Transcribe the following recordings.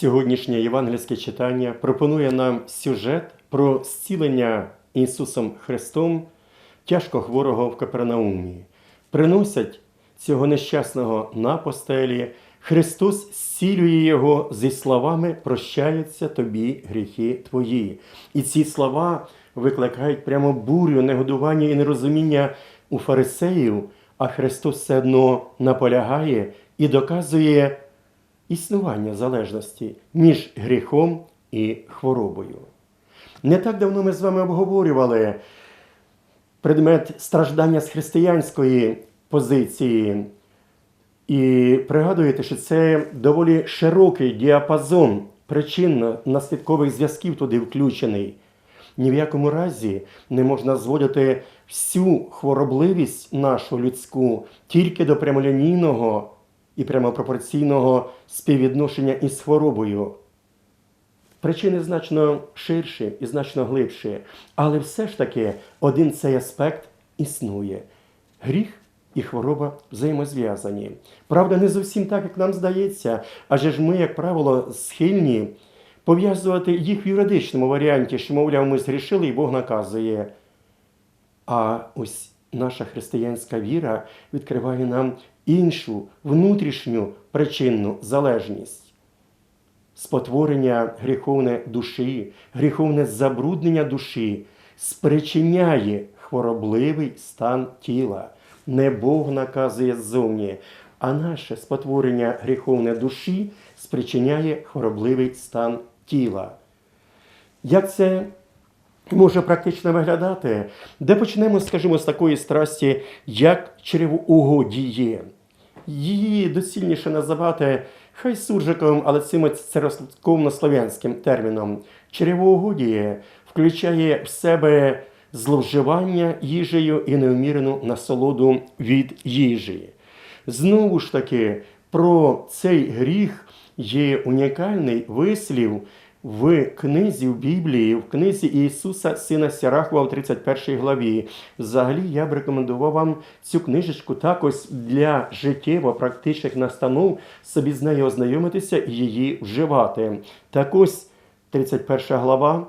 Сьогоднішнє євангельське читання пропонує нам сюжет про зцілення Ісусом Христом тяжко хворого в Капернаумі. Приносять цього нещасного на постелі. Христос зцілює його зі словами прощаються тобі гріхи твої. І ці слова викликають прямо бурю, негодування і нерозуміння у фарисеїв, а Христос все одно наполягає і доказує існування залежності між гріхом і хворобою. Не так давно ми з вами обговорювали предмет страждання з християнської позиції. І пригадуєте, що це доволі широкий діапазон причинно-наслідкових зв'язків туди включений. Ні в якому разі не можна зводити всю хворобливість нашу людську тільки до прямолінійного і прямопропорційного співвідношення із хворобою. Причини значно ширші і значно глибші, але все ж таки один цей аспект існує. Гріх і хвороба взаємозв'язані. Правда, не зовсім так, як нам здається, адже ж ми, як правило, схильні пов'язувати їх в юридичному варіанті, що, мовляв, ми згрішили і Бог наказує. А ось наша християнська віра відкриває нам іншу внутрішню причинну залежність. Спотворення гріховне душі, гріховне забруднення душі спричиняє хворобливий стан тіла. Не Бог наказує ззовні, а наше спотворення гріховне душі спричиняє хворобливий стан тіла. Як це може практично виглядати? Де почнемо, скажімо, з такої страсті, як чревоугодіє. Її доцільніше називати хай суржиком, але цим церковнослов'янським терміном. Чревоугодіє включає в себе зловживання їжею і неумірену насолоду від їжі. Знову ж таки, про цей гріх є унікальний вислів в книзі в Біблії, в книзі Ісуса Сина Сірахова в 31 главі. Взагалі, я б рекомендував вам цю книжечку також для життєво-практичних настанов собі з нею ознайомитися і її вживати. Так ось 31 глава.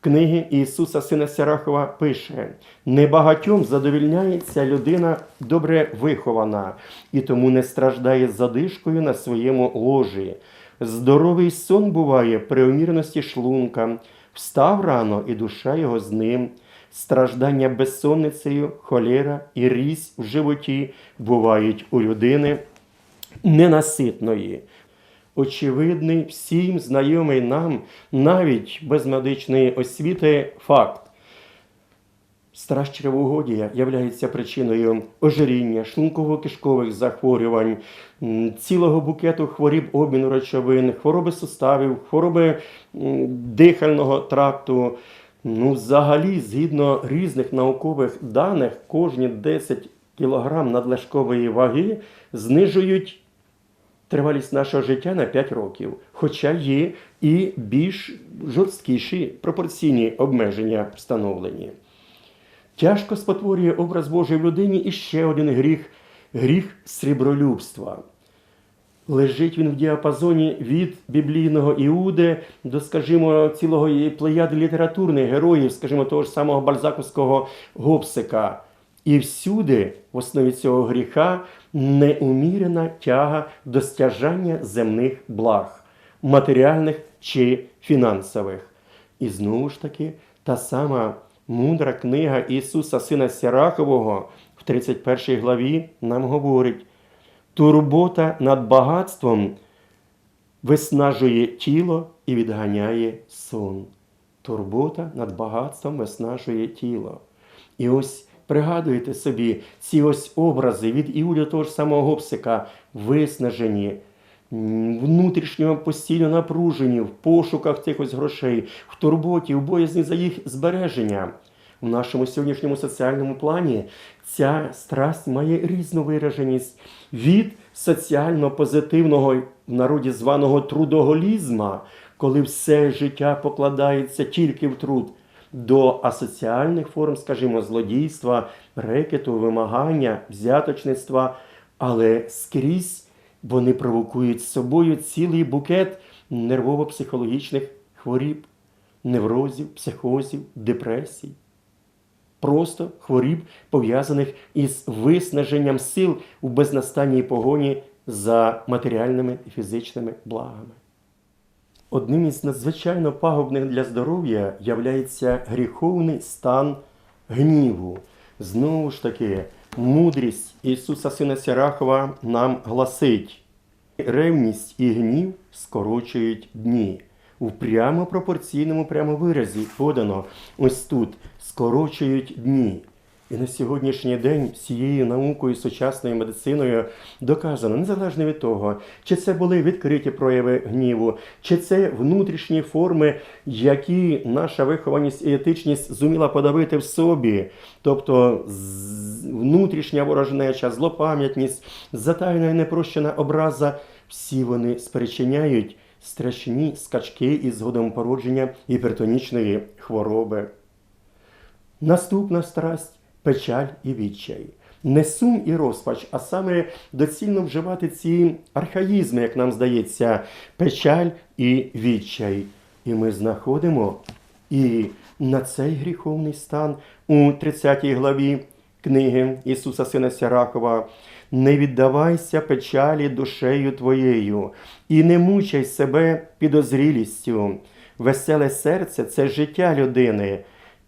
Книги Ісуса Сина Сирахова пише: небагатьом задовільняється людина добре вихована, і тому не страждає задишкою на своєму ложі. Здоровий сон буває при умірності шлунка, встав рано, і душа його з ним. Страждання безсонницею, холера і різь в животі бувають у людини ненаситної. Очевидний, всім знайомий нам навіть без медичної освіти факт. Страж чревоугодія являється причиною ожиріння, шлунково-кишкових захворювань, цілого букету хворіб обміну речовин, хвороби суставів, хвороби дихального тракту. Ну, взагалі, згідно різних наукових даних, кожні 10 кг надлишкової ваги знижують тривалість нашого життя на 5 років. Хоча є і більш жорсткіші пропорційні обмеження встановлені. Тяжко спотворює образ Божий в людині і ще один гріх гріх срібролюбства. Лежить він в діапазоні від біблійного Іуди до, скажімо, цілого плеяди літературних героїв, скажімо, того ж самого бальзаковського гопсика. І всюди, в основі цього гріха, неумірена тяга до стяжання земних благ, матеріальних чи фінансових. І знову ж таки, та сама мудра книга Ісуса Сина Сірахового в 31 главі нам говорить: турбота над багатством виснажує тіло і відганяє сон. Турбота над багатством виснажує тіло. І ось пригадуйте собі ці ось образи від Іуля того ж самого Гопсика, виснажені, внутрішньо постійно напружені в пошуках цих грошей, в турботі, в боязні за їх збереження. В нашому сьогоднішньому соціальному плані ця страсть має різну вираженість від соціально позитивного в народі званого трудоголізма, коли все життя покладається тільки в труд, до асоціальних форм, скажімо, злодійства, рекету, вимагання, взяточництва, але скрізь вони провокують з собою цілий букет нервово-психологічних хворіб, неврозів, психозів, депресій. Просто хворіб, пов'язаних із виснаженням сил у безнастанній погоні за матеріальними і фізичними благами. Одним із надзвичайно пагубних для здоров'я являється гріховний стан гніву. Знову ж таки, мудрість Ісуса Сина Сірахова нам гласить: ревність і гнів скорочують дні. У прямо пропорційному прямо виразі подано ось тут скорочують дні. І на сьогоднішній день всією наукою, сучасною медициною доказано, незалежно від того, чи це були відкриті прояви гніву, чи це внутрішні форми, які наша вихованість і етичність зуміла подавити в собі, тобто внутрішня ворожнеча, злопам'ятність, затайна і непрощена образа, всі вони спричиняють страшні скачки із згодом породження гіпертонічної хвороби. Наступна страсть печаль і відчай. Не сум і розпач, а саме доцільно вживати ці архаїзми, як нам здається, печаль і відчай. І ми знаходимо і на цей гріховний стан у 30 главі книги Ісуса Сина Сярахова. Не віддавайся печалі душею твоєю, і не мучай себе підозрілістю. Веселе серце це життя людини,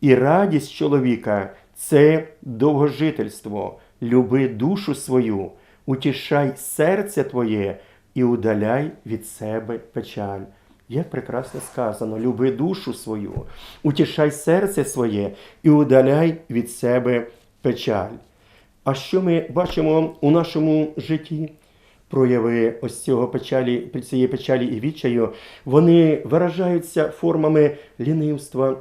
і радість чоловіка це довгожительство. Люби душу свою, утішай серце твоє і удаляй від себе печаль. Як прекрасно сказано, люби душу свою, утішай серце своє і удаляй від себе печаль. А що ми бачимо у нашому житті? Прояви ось цього печалі, цієї печалі і відчаю, вони виражаються формами лінивства,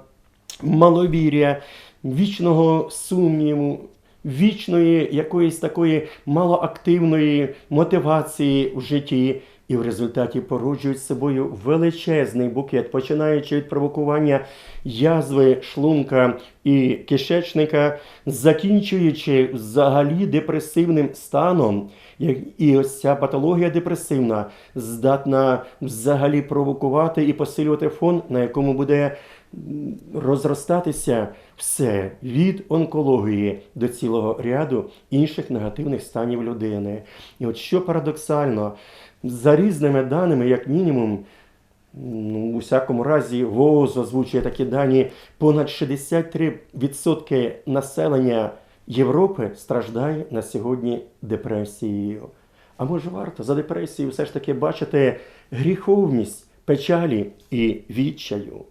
маловір'я, вічного сумніву, вічної якоїсь такої малоактивної мотивації в житті. І в результаті породжують з собою величезний букет, починаючи від провокування язви, шлунка і кишечника, закінчуючи взагалі депресивним станом. І ось ця патологія депресивна здатна взагалі провокувати і посилювати фон, на якому буде розростатися все від онкології до цілого ряду інших негативних станів людини. І от що парадоксально, за різними даними, як мінімум, ну, у всякому разі, ВООЗ озвучує такі дані, понад 63% населення Європи страждає на сьогодні депресією. А може варто за депресією все ж таки бачити гріховність печалі і відчаю?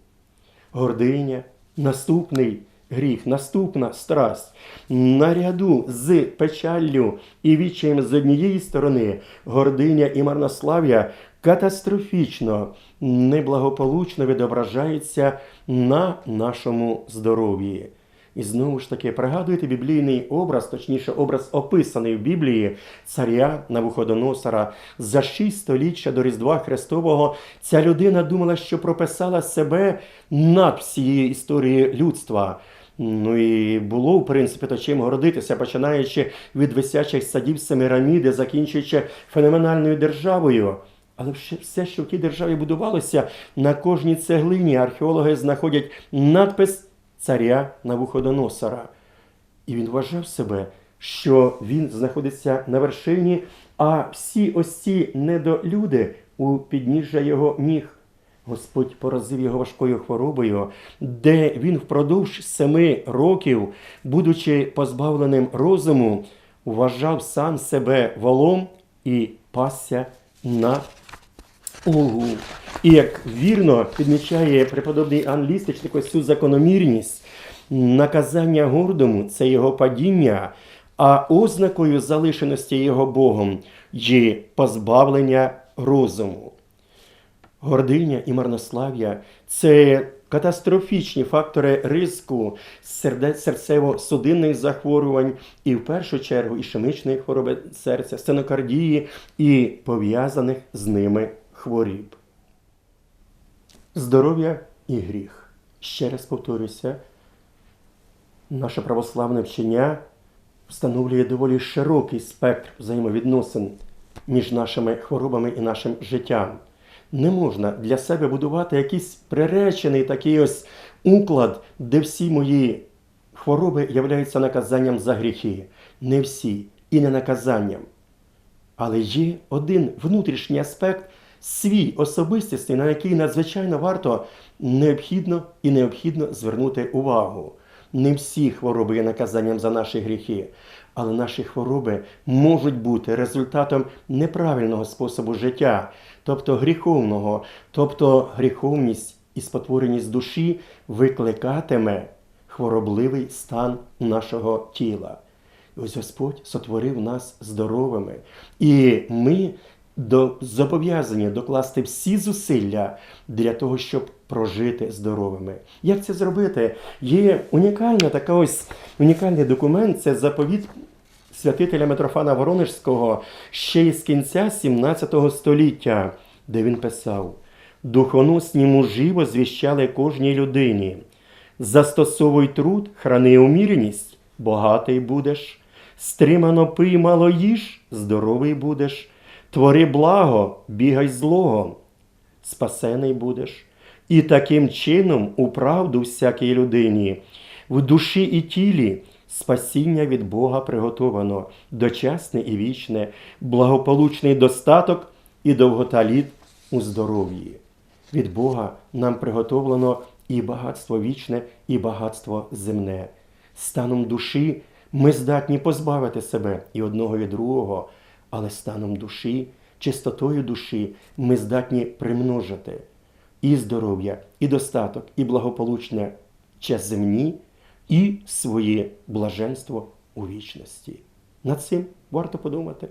Гординя, наступний гріх, наступна страсть. Наряду з печаллю і відчаєм з однієї сторони, гординя і марнослав'я катастрофічно, неблагополучно відображаються на нашому здоров'ї. І знову ж таки, пригадуєте біблійний образ, точніше, образ описаний в Біблії царя Навуходоносора. За шість століття до Різдва Христового ця людина думала, що прописала себе над всією історією людства. Ну і було, в принципі, то чим гордитися, починаючи від висячих садів Семираміди, закінчуючи феноменальною державою. Але все, що в тій державі будувалося, на кожній цеглині археологи знаходять надпис царя Навуходоносора. І він вважав себе, що він знаходиться на вершині, а всі ось ці недолюди у підніжжя його ніг. Господь поразив його важкою хворобою, де він впродовж семи років, будучи позбавленим розуму, вважав сам себе волом і пасся на Угу. І як вірно підмічає преподобний англістичник ось цю закономірність, наказання гордому це його падіння, а ознакою залишеності його Богом є позбавлення розуму. Гординя і марнослав'я це катастрофічні фактори ризику серцево-судинних захворювань і в першу чергу ішемічної хвороби серця, стенокардії і пов'язаних з ними хворіб. Здоров'я і гріх. Ще раз повторюся, наше православне вчення встановлює доволі широкий спектр взаємовідносин між нашими хворобами і нашим життям. Не можна для себе будувати якийсь приречений такий ось уклад, де всі мої хвороби являються наказанням за гріхи. Не всі і не наказанням. Але є один внутрішній аспект, свій особистісний, на який надзвичайно варто необхідно і необхідно звернути увагу. Не всі хвороби є наказанням за наші гріхи, але наші хвороби можуть бути результатом неправильного способу життя, тобто гріховного, тобто гріховність і спотвореність душі викликатиме хворобливий стан нашого тіла. Ось Господь сотворив нас здоровими. І ми до, зобов'язані докласти всі зусилля для того, щоб прожити здоровими. Як це зробити? Є унікальна така ось унікальний документ це заповіт святителя Митрофана Воронежського ще із кінця 17 століття, де він писав: Духоносні мужі возвіщали кожній людині. Застосовуй труд, храни уміреність, багатий будеш. Стримано пий, мало їж, здоровий будеш. Твори благо, бігай злого, спасений будеш. І таким чином у правду всякій людині, в душі і тілі спасіння від Бога приготовано, дочасне і вічне, благополучний достаток і довгота літ у здоров'ї. Від Бога нам приготовлено і багатство вічне, і багатство земне. Станом душі ми здатні позбавити себе і одного від другого, але станом душі, чистотою душі ми здатні примножити і здоров'я, і достаток, і благополучне час земні, і своє блаженство у вічності. Над цим варто подумати.